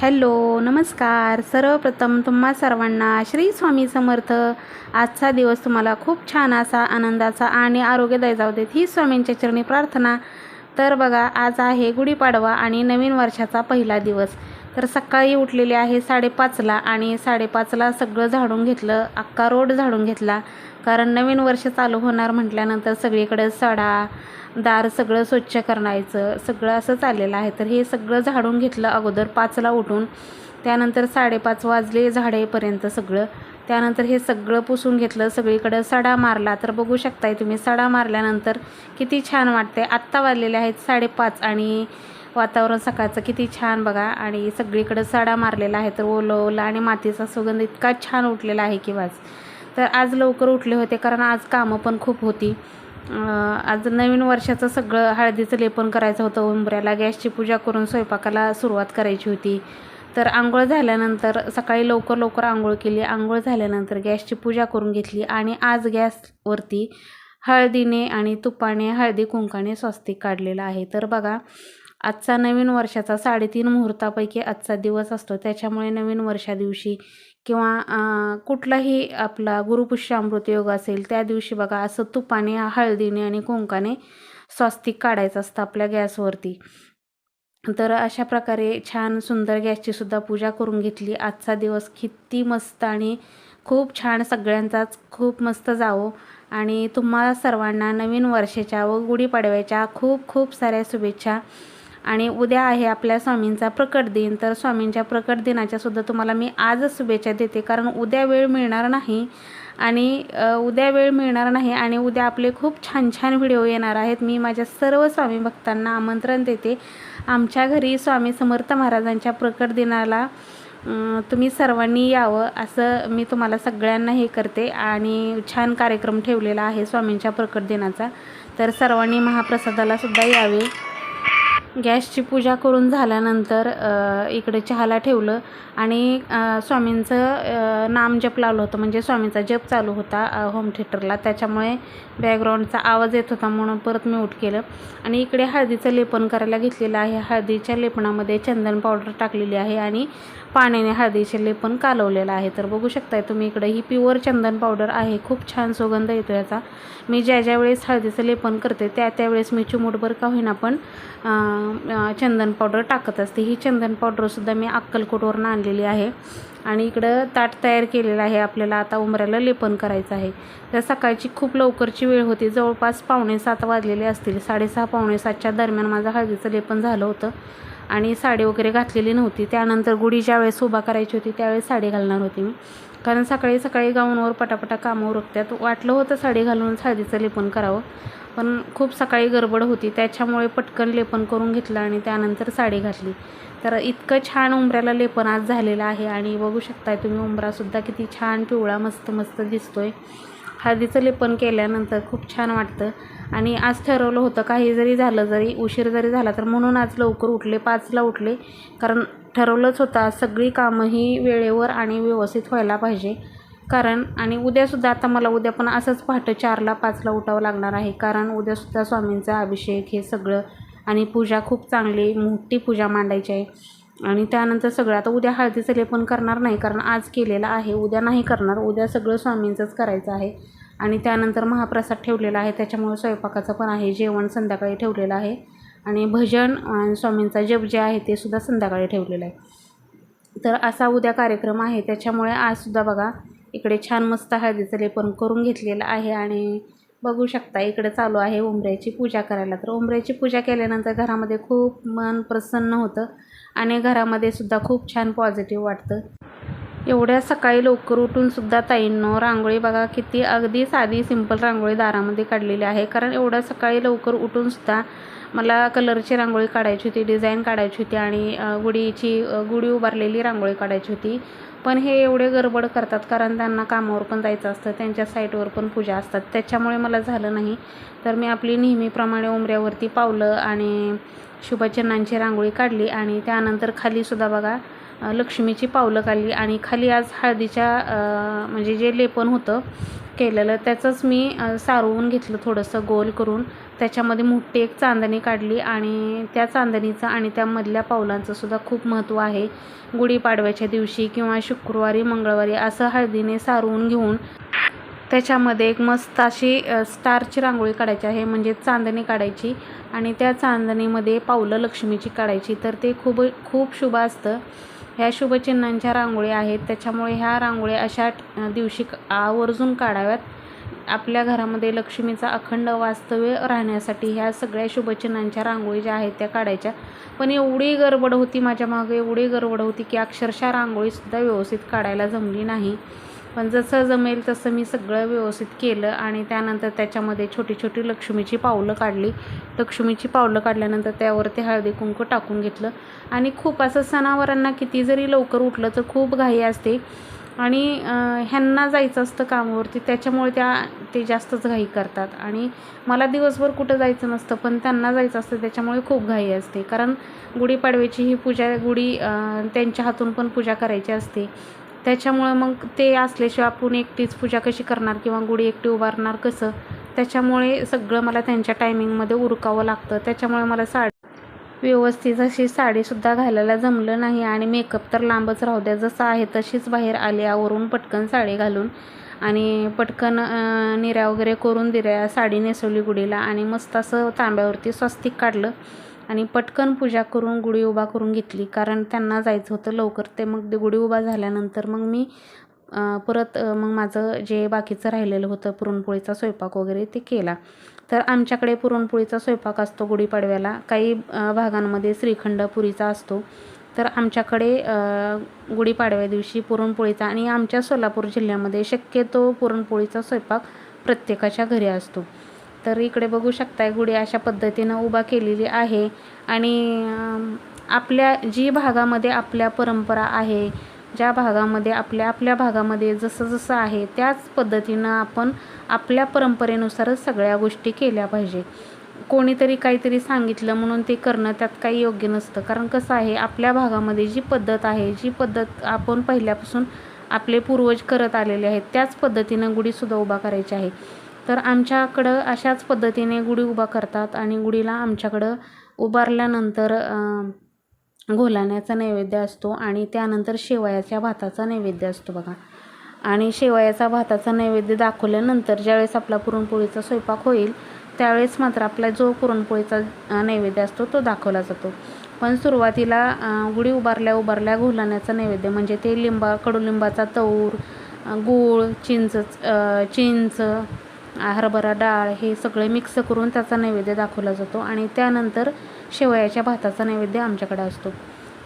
Hello नमस्कार. सर्वप्रथम तुम्हा सर्वांना श्री स्वामी समर्थ. आजचा दिवस तुम्हाला खूप छान असा आनंदाचा आणि आरोग्यदायी जाऊ देत ही स्वामींच्या चरणी प्रार्थना. तर बघा आज आहे गुढीपाडवा आणि नवीन वर्षाचा पहिला दिवस. तर सकाळी उठलेले आहे साडेपाचला आणि साडेपाचला सगळं झाडून घेतलं अख्खा रोड झाडून घेतला. कारण नवीन वर्ष चालू होणार म्हटल्यानंतर सगळीकडे सडा दार सगळं स्वच्छ करायचं सगळं असं चाललेलं आहे. तर हे सगळं झाडून घेतलं अगोदर पाचला उठून. त्यानंतर साडेपाच वाजले झाडेपर्यंत सगळं. त्यानंतर हे सगळं पुसून घेतलं सगळीकडं सडा मारला. तर बघू शकताय तुम्ही सडा मारल्यानंतर किती छान वाटते आत्ता वाजलेले आहेत साडेपाच आणि वातावरण सकाळचं किती छान बघा. आणि सगळीकडं सडा मारलेला आहे तर ओलं ओलं आणि मातीचा सुगंध इतका छान उठलेला आहे की वाज तर आज लवकर उठले होते कारण आज कामं पण खूप होती. आज नवीन वर्षाचं सगळं हळदीचं लेपन करायचं होतं उंबऱ्याला गॅसची पूजा करून स्वयंपाकाला सुरुवात करायची होती. तर आंघोळ झाल्यानंतर सकाळी लवकर लवकर आंघोळ केली. आंघोळ झाल्यानंतर गॅसची पूजा करून घेतली आणि आज गॅसवरती हळदीने आणि तुपाने हळदी कुंकाने स्वस्तिक काढलेलं आहे. तर बघा आजचा नवीन वर्षाचा साडेतीन मुहूर्तापैकी आजचा दिवस असतो. त्याच्यामुळे नवीन वर्षा दिवशी किंवा कुठलाही आपला गुरुपुष्यामृत योग असेल त्या दिवशी बघा असं तुपाने हळदीने आणि कुंकाने स्वस्तिक काढायचं असतं आपल्या गॅसवरती. तर अशा प्रकारे छान सुंदर गॅसची सुद्धा पूजा करून घेतली. आजचा दिवस किती मस्त आणि खूप छान सगळ्यांचाच खूप मस्त जावो. आणि तुम्हाला सर्वांना नवीन वर्षाच्या व गुढीपाडव्याच्या खूप खूप साऱ्या शुभेच्छा. आणि उद्या आहे आपल्या स्वामींचा प्रकट दिन. तर स्वामींच्या प्रकट दिनाच्यासुद्धा तुम्हाला मी आजच शुभेच्छा देते. कारण उद्या वेळ मिळणार नाही आणि उद्या वेळ मिळणार नाही आणि उद्या आपले खूप छान छान व्हिडिओ येणार आहेत. मी माझ्या सर्व स्वामी भक्तांना आमंत्रण देते. आमच्या घरी स्वामी समर्थ महाराजांच्या प्रकट दिनाला तुम्ही सर्वांनी यावं असं मी तुम्हाला सगळ्यांना हे करते आणि छान कार्यक्रम ठेवलेला आहे स्वामींच्या प्रकट दिनाचा. तर सर्वांनी महाप्रसादाला सुद्धा यावे. गॅसची पूजा करून झाल्यानंतर इकडे चहाला ठेवलं आणि स्वामींचं नाम जप लावलं होतं. म्हणजे स्वामींचा जप चालू होता होम थिएटरला त्याच्यामुळे बॅकग्राऊंडचा आवाज येत होता म्हणून परत म्यूट केलं आणि इकडे हळदीचं लेपन करायला घेतलेलं आहे. हळदीच्या लेपनामध्ये चंदन पावडर टाकलेली आहे आणि पाण्याने हळदीचे लेपन कालवलेलं आहे. तर बघू शकताय तुम्ही इकडे ही प्युअर चंदन पावडर आहे. खूप छान सुगंध येतो याचा. मी ज्या ज्या वेळेस हळदीचं लेपन करते त्या त्यावेळेस मी चिमूटभर का होईना पण चंदन पावडर टाकत असते. ही चंदन पावडरसुद्धा मी अक्कलकोटवरून आणलेली आहे. आणि इकडं ताट तयार केलेलं आहे आपल्याला आता उंबऱ्याला लेपन करायचं आहे. तर सकाळची खूप लवकरची वेळ होती. जवळपास पावणे सात वाजलेले असतील. साडेसहा पावणे सातच्या दरम्यान माझं हळदीचं लेपन झालं होतं. आणि साडी वगैरे घातलेली नव्हती. त्यानंतर गुढी ज्यावेळेस उभा करायची होती त्यावेळेस साडी घालणार होती मी. कारण सकाळी सकाळी गाऊनवर पटापटा कामावर उरकतात. वाटलं होतं साडी घालून हळदीचं लेपन करावं. पण खूप सकाळी गडबड होती. त्याच्यामुळे पटकन लेपन करून घेतलं आणि त्यानंतर साडी घातली. तर इतकं छान उंबऱ्याला लेपन आज झालेलं आहे. आणि बघू शकताय तुम्ही उंबरासुद्धा किती छान पिवळा मस्त मस्त दिसतोय. हळदीचं लेपन केल्यानंतर खूप छान वाटतं. आणि आज ठरवलं होतं काही जरी झालं जरी उशीर जरी झाला तर म्हणून आज लवकर उठले पाचला उठले. कारण ठरवलंच होतं आज सगळी कामं ही वेळेवर आणि व्यवस्थित व्हायला पाहिजे. कारण आणि उद्यासुद्धा आता मला उद्या पण असंच पहाटे चारला पाचला उठावं लागणार आहे. कारण उद्यासुद्धा स्वामींचा अभिषेक हे सगळं आणि पूजा खूप चांगली मोठी पूजा मांडायची आहे. आणि त्यानंतर सगळं आता उद्या हळदीचं लेपन करणार नाही कारण आज केलेलं आहे. उद्या नाही करणार उद्या सगळं स्वामींचंच करायचं आहे. आणि त्यानंतर महाप्रसाद ठेवलेला आहे. त्याच्यामुळे स्वयंपाकाचं पण आहे. जेवण संध्याकाळी ठेवलेलं आहे. आणि भजन आणि स्वामींचा जप जे आहे ते सुद्धा संध्याकाळी ठेवलेलं आहे. तर असा उद्या कार्यक्रम आहे. त्याच्यामुळे आजसुद्धा बघा इकडे छान मस्त हळदीचं लेपन करून घेतलेलं आहे आणि बघू शकता इकडे चालू आहे उंबऱ्याची पूजा करायला. तर उंबऱ्याची पूजा केल्यानंतर घरामध्ये खूप मन प्रसन्न होतं आणि घरामध्ये सुद्धा खूप छान पॉझिटिव्ह वाटतं. एवढ्या सकाळी लवकर उठून सुद्धा ताईंनो रांगोळी बघा किती अगदी साधी सिंपल रांगोळी दारामध्ये काढलेली आहे. कारण एवढ्या सकाळी लवकर उठून सुद्धा मला कलरची रांगोळी काढायची होती डिझाईन काढायची होती आणि गुडीची गुढीची गुढी उभारलेली रांगोळी काढायची होती. पण हे एवढे गडबड करतात कारण त्यांना कामावर पण जायचं असतं त्यांच्या साईटवर पण पूजा असतात. त्याच्यामुळे मला झालं नाही. तर मी आपली नेहमीप्रमाणे उमऱ्यावरती पावलं आणि शुभचिन्हांची रांगोळी काढली आणि त्यानंतर खालीसुद्धा बघा लक्ष्मीची पावलं काढली आणि खाली आज हळदीच्या म्हणजे जे लेपन होतं केलेलं त्याचंच मी सारवून घेतलं थोडंसं गोल करून. त्याच्यामध्ये मोठी एक चांदणी काढली आणि त्या चांदणीचं आणि त्यामधल्या पावलांचं सुद्धा खूप महत्त्व आहे. गुढीपाडव्याच्या दिवशी किंवा शुक्रवारी मंगळवारी असं हळदीने सारवून घेऊन त्याच्यामध्ये एक मस्त अशी स्टारची रांगोळी काढायची आहे म्हणजे चांदणी काढायची. आणि त्या चांदणीमध्ये पावलं लक्ष्मीची काढायची तर ते खूप खूप शुभ असतं. ह्या शुभचिन्हांच्या रांगोळी आहेत. त्याच्यामुळे ह्या रांगोळ्या अशा दिवशी आवर्जून काढाव्यात. आपल्या घरामध्ये लक्ष्मीचा अखंड वास्तव्य राहण्यासाठी ह्या सगळ्या शुभचिन्हांच्या रांगोळी ज्या आहेत त्या काढायच्या. पण एवढी गडबड होती माझ्या मागे एवढी गडबड होती की अक्षरशः रांगोळीसुद्धा व्यवस्थित काढायला जमली नाही. पण जसं जमेल तसं मी सगळं व्यवस्थित केलं आणि त्यानंतर त्याच्यामध्ये छोटी छोटी लक्ष्मीची पावलं काढली. लक्ष्मीची पावलं काढल्यानंतर त्यावरती हळदी कुंकू टाकून घेतलं. आणि खूप असं सणावारांना किती जरी लवकर उठलं तर खूप घाई असते. आणि ह्यांना जायचं असतं कामावरती त्याच्यामुळे त्या ते जास्तच घाई करतात. आणि मला दिवसभर कुठं जायचं नसतं पण त्यांना जायचं असतं त्याच्यामुळे खूप घाई असते. कारण गुढीपाडव्याची ही पूजा गुढी त्यांच्या हातून पण पूजा करायची असते. त्याच्यामुळं मग ते असल्याशिवाय आपण एकटीच पूजा कशी करणार किंवा गुढी एकटी उभारणार कसं? त्याच्यामुळे सगळं मला त्यांच्या टायमिंगमध्ये उरकावं लागतं. त्याच्यामुळे मला साडी व्यवस्थित अशी साडीसुद्धा घालायला जमलं नाही आणि मेकअप तर लांबच राहू द्या. जसं आहे तशीच बाहेर आली आवरून पटकन साडी घालून आणि पटकन निऱ्या वगैरे करून दिल्या साडी नेसवली गुढीला आणि मस्त असं तांब्यावरती स्वस्तिक काढलं. आणि पटकन पूजा करून गुढी उभा करून घेतली. कारण त्यांना जायचं होतं लवकर. ते मग ते गुढी उभा झाल्यानंतर मग मी परत मग माझं जे बाकीचं राहिलेलं होतं पुरणपोळीचा स्वयंपाक वगैरे ते केला. तर आमच्याकडे पुरणपोळीचा स्वयंपाक असतो गुढीपाडव्याला. काही भागांमध्ये श्रीखंड पुरीचा असतो. तर आमच्याकडे गुढीपाडव्या दिवशी पुरणपोळीचा आणि आमच्या सोलापूर जिल्ह्यामध्ये शक्यतो पुरणपोळीचा स्वयंपाक प्रत्येकाच्या घरी असतो. तर इकडे बघू शकताय गुढी अशा पद्धतीनं उभा केलेली आहे. आणि आपल्या जी भागामध्ये आपल्या परंपरा आहे ज्या भागामध्ये आपल्या आपल्या भागामध्ये जसं जसं आहे त्याच पद्धतीनं आपण आपल्या परंपरेनुसारच सगळ्या गोष्टी केल्या पाहिजे. कोणीतरी काहीतरी सांगितलं म्हणून ते करणं त्यात काही योग्य नसतं. कारण कसं आहे आपल्या भागामध्ये जी पद्धत आहे जी पद्धत आपण पहिल्यापासून आपले पूर्वज करत आलेले आहेत त्याच पद्धतीनं गुढीसुद्धा उभा करायची आहे. तर आमच्याकडं अशाच पद्धतीने गुढी उभा करतात आणि गुढीला आमच्याकडं उभारल्यानंतर घोलाण्याचा नैवेद्य असतो आणि त्यानंतर शेवयाच्या भाताचा नैवेद्य असतो बघा. आणि शेवयाचा भाताचा नैवेद्य दाखवल्यानंतर ज्यावेळेस आपला पुरणपोळीचा स्वयंपाक होईल त्यावेळेस मात्र आपला जो पुरणपोळीचा नैवेद्य असतो तो दाखवला जातो. पण सुरुवातीला गुढी उभारल्या उभारल्या घोलाण्याचा नैवेद्य म्हणजे ते लिंबा कडुलिंबाचा तऊर गूळ चिंच चिंच हरभरा डाळ हे सगळे मिक्स करून त्याचा नैवेद्य दाखवला जातो आणि त्यानंतर शेवयाच्या भाताचा नैवेद्य आमच्याकडे असतो.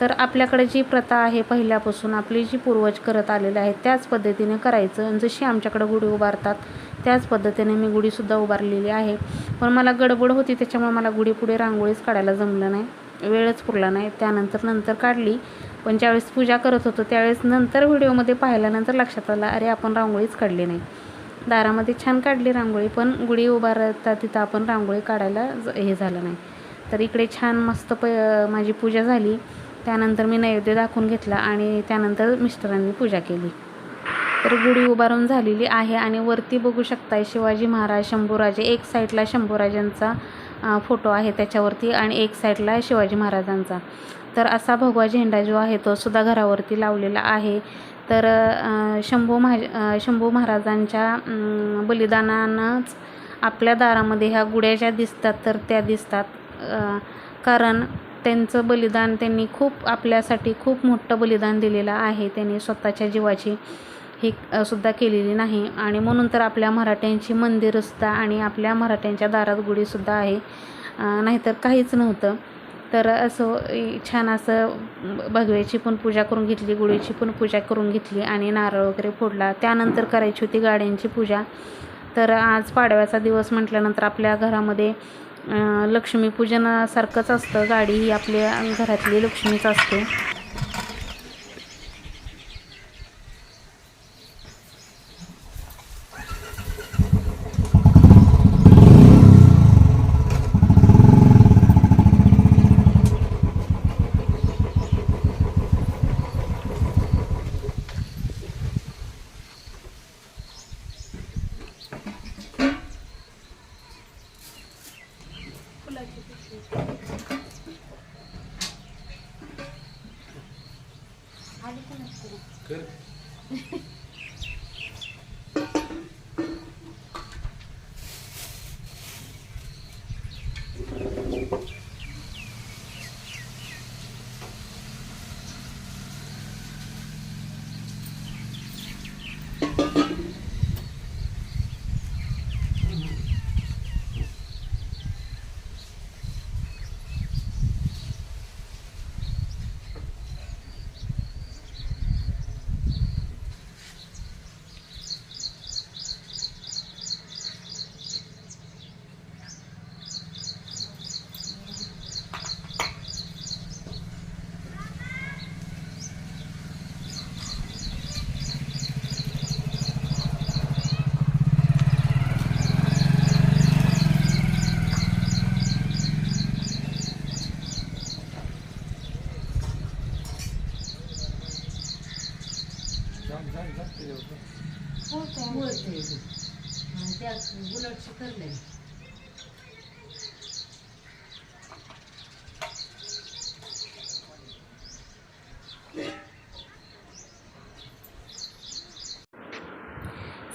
तर आपल्याकडे जी प्रथा आहे पहिल्यापासून आपली जी पूर्वज करत आलेले आहेत त्याच पद्धतीने करायचं. आणि जशी आमच्याकडे गुढी उभारतात त्याच पद्धतीने मी गुढीसुद्धा उभारलेली आहे. पण मला गडबड होती त्याच्यामुळे मला गुढी पुढे रांगोळीच काढायला जमलं नाही. वेळच पुरला नाही. त्यानंतर नंतर काढली. पण ज्यावेळेस पूजा करत होतो त्यावेळेस नंतर व्हिडिओमध्ये पाहिल्यानंतर लक्षात आलं अरे आपण रांगोळीच काढली नाही. दारामध्ये छान काढली रांगोळी पण गुढी उभारता तिथं आपण रांगोळी काढायला ज- हे झालं नाही. तर इकडे छान मस्त प माझी पूजा झाली. त्यानंतर मी नैवेद्य दाखवून घेतला आणि त्यानंतर मिस्टरांनी पूजा केली. तर गुढी उभारून झालेली आहे आणि वरती बघू शकताय शिवाजी महाराज शंभूराजे. एक साईडला शंभूराजांचा फोटो आहे त्याच्यावरती आणि एक साईडला शिवाजी महाराजांचा. तर असा भगवा झेंडा जो आहे तो सुद्धा घरावरती लावलेला आहे. तर शंभू महा शंभू महाराजांच्या बलिदानानंच आपल्या दारामध्ये ह्या गुढ्या ज्या दिसतात तर त्या दिसतात. कारण त्यांचं बलिदान त्यांनी खूप आपल्यासाठी खूप मोठं बलिदान दिलेलं आहे. त्यांनी स्वतःच्या जीवाची ही सुद्धा केलेली नाही. आणि म्हणून तर आपल्या मराठ्यांची मंदिरसुद्धा आणि आपल्या मराठ्यांच्या दारात गुढीसुद्धा आहे. नाहीतर काहीच नव्हतं. तर असं छान असं भगव्याची पण पूजा करून घेतली गुळीची पण पूजा करून घेतली आणि नारळ वगैरे फोडला. त्यानंतर करायची होती गाड्यांची पूजा. तर आज पाडव्याचा दिवस म्हटल्यानंतर आपल्या घरामध्ये लक्ष्मीपूजनासारखंच असतं. गाडी ही आपल्या घरातली लक्ष्मीच असते.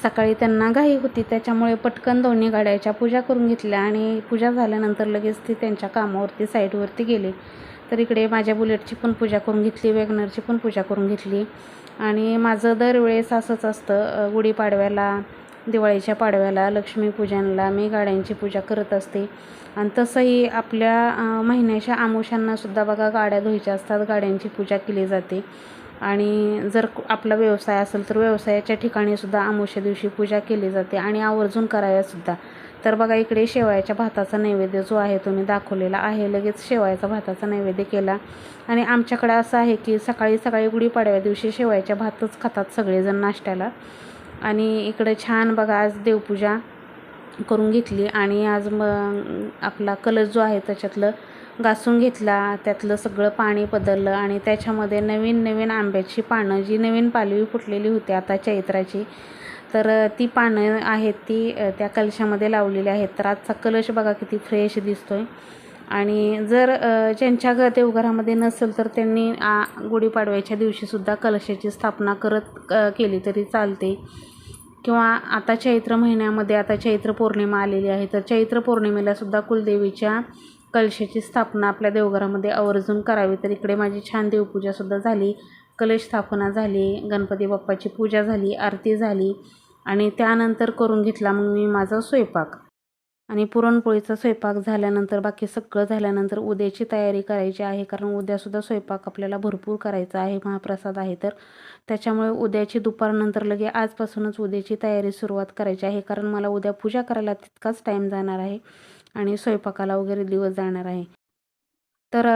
सकाळी त्यांना घाई होती त्याच्यामुळे पटकन दोन्ही गाड्याच्या पूजा करून घेतल्या आणि पूजा झाल्यानंतर लगेच ते त्यांच्या कामावरती साईडवरती गेले. तर इकडे माझ्या बुलेटची पण पूजा करून घेतली वॅगनरची पण पूजा करून घेतली. आणि माझं दरवेळेस असंच असतं गुढीपाडव्याला दिवाळीच्या पाडव्याला लक्ष्मीपूजनला मी गाड्यांची पूजा करत असते. आणि तसंही आपल्या महिन्याच्या आमुषांनासुद्धा बघा गाड्या धुवायच्या असतात गाड्यांची पूजा केली जाते. आणि जर आपला व्यवसाय असेल तर व्यवसायाच्या ठिकाणी सुद्धा दिवशी पूजा केली जाते आणि आवर्जून कराव्यासुद्धा तर बघा इकडे शेवयाच्या भाताचा नैवेद्य जो आहे तो मी दाखवलेला आहे. लगेच शेवयाचा भाताचा नैवेद्य केला. आणि आमच्याकडे असं आहे की सकाळी सकाळी गुढीपाडव्या दिवशी शेवयाच्या भातच खातात सगळेजण नाश्त्याला. आणि इकडे छान बघा आज देवपूजा करून घेतली. आणि आज मग आपला कलश जो आहे त्याच्यातलं घासून घेतला त्यातलं सगळं पाणी बदललं आणि त्याच्यामध्ये नवीन नवीन आंब्याची पानं जी नवीन पालवी फुटलेली होती आता चैत्राची तर ती पानं आहेत ती त्या कलशामध्ये लावलेली आहेत. तर आजचा कलश बघा किती फ्रेश दिसतोय. आणि जर ज्यांच्या घर देवघरामध्ये नसेल तर त्यांनी आ, गुढीपाडव्याच्या दिवशीसुद्धा कलशाची स्थापना करत केली तरी चालते. किंवा आता चैत्र महिन्यामध्ये आता चैत्र पौर्णिमा आलेली आहे तर चैत्र पौर्णिमेला सुद्धा कुलदेवीच्या कलशाची स्थापना आपल्या देवघरामध्ये आवर्जून करावी. तर इकडे माझी छान देवपूजासुद्धा झाली. कलश स्थापना झाली गणपती बाप्पाची पूजा झाली आरती झाली आणि त्यानंतर करून घेतला मग मी माझा स्वयंपाक. आणि पुरणपोळीचा स्वयंपाक झाल्यानंतर बाकी सगळं झाल्यानंतर उद्याची तयारी करायची आहे. कारण उद्यासुद्धा स्वयंपाक आपल्याला भरपूर करायचा आहे महाप्रसाद आहे. तर त्याच्यामुळे उद्याची दुपारनंतर लगे आजपासूनच उद्याची तयारी सुरुवात करायची आहे. कारण मला उद्या पूजा करायला तितकाच टाईम जाणार आहे. आणि स्वयंपाकाला वगैरे दिवस जाणार आहे. तर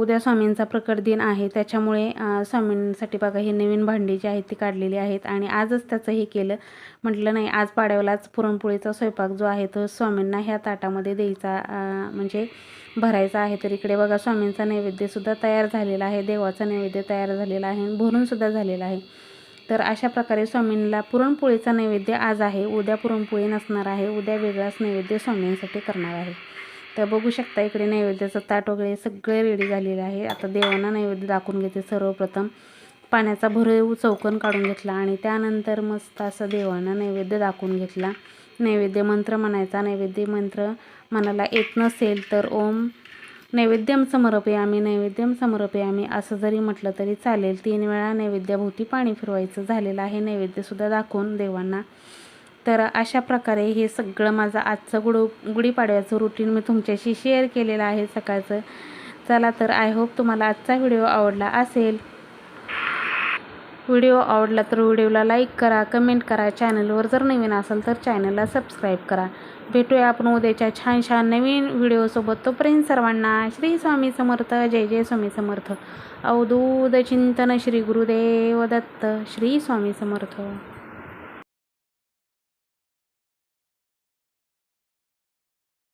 उद्या स्वामींचा प्रकट दिन आहे. त्याच्यामुळे स्वामींसाठी बघा ही नवीन भांडी जी आहेत ती काढलेली आहेत. आणि आजच त्याचं हे केलं. म्हटलं नाही आज पाड्यावलाच पुरणपोळीचा स्वयंपाक जो आहे तो स्वामींना ह्या ताटामध्ये द्यायचा म्हणजे भरायचा आहे. तर इकडे बघा स्वामींचा नैवेद्यसुद्धा तयार झालेला आहे. देवाचा नैवेद्य तयार झालेला आहे. आणि भरूनसुद्धा झालेला आहे. तर अशा प्रकारे स्वामींना पुरणपोळीचा नैवेद्य आज आहे. उद्या पुरणपोळी नसणार आहे. उद्या वेगळाच नैवेद्य स्वामींसाठी करणार आहे. तर बघू शकता इकडे नैवेद्याचं ताट वगैरे सगळे रेडी झालेलं आहे. आता देवांना नैवेद्य दाखवून घेते सर्वप्रथम. पाण्याचा भरीव चौकन काढून घेतला आणि त्यानंतर मस्त असं देवांना नैवेद्य दाखवून घेतला. नैवेद्य मंत्र म्हणायचा. नैवेद्य मंत्र मनाला येत नसेल तर ओम नैवेद्यम समर्पयामी नैवेद्यम समर्पयामी. असं जरी म्हटलं तरी चालेल. तीन वेळा नैवेद्याभोवती पाणी फिरवायचं झालेलं आहे. नैवेद्यसुद्धा दाखवून देवांना. तर अशा प्रकारे हे सगळं माझं आजचं गुड गुढीपाडव्याचं रुटीन मी तुमच्याशी शेअर केलेलं आहे सकाळचं. चला तर आय होप तुम्हाला आजचा व्हिडिओ आवडला असेल. व्हिडिओ आवडला तर व्हिडिओला लाईक करा कमेंट करा. चॅनलवर जर नवीन असाल तर चॅनलला सबस्क्राईब करा. भेटूया आपण उद्याच्या छान छान नवीन व्हिडिओसोबत तोपर्यंत सर्वांना श्री स्वामी समर्थ जय जय स्वामी समर्थ. अवधूत चिंतन श्री गुरुदेव दत्त श्री स्वामी समर्थ.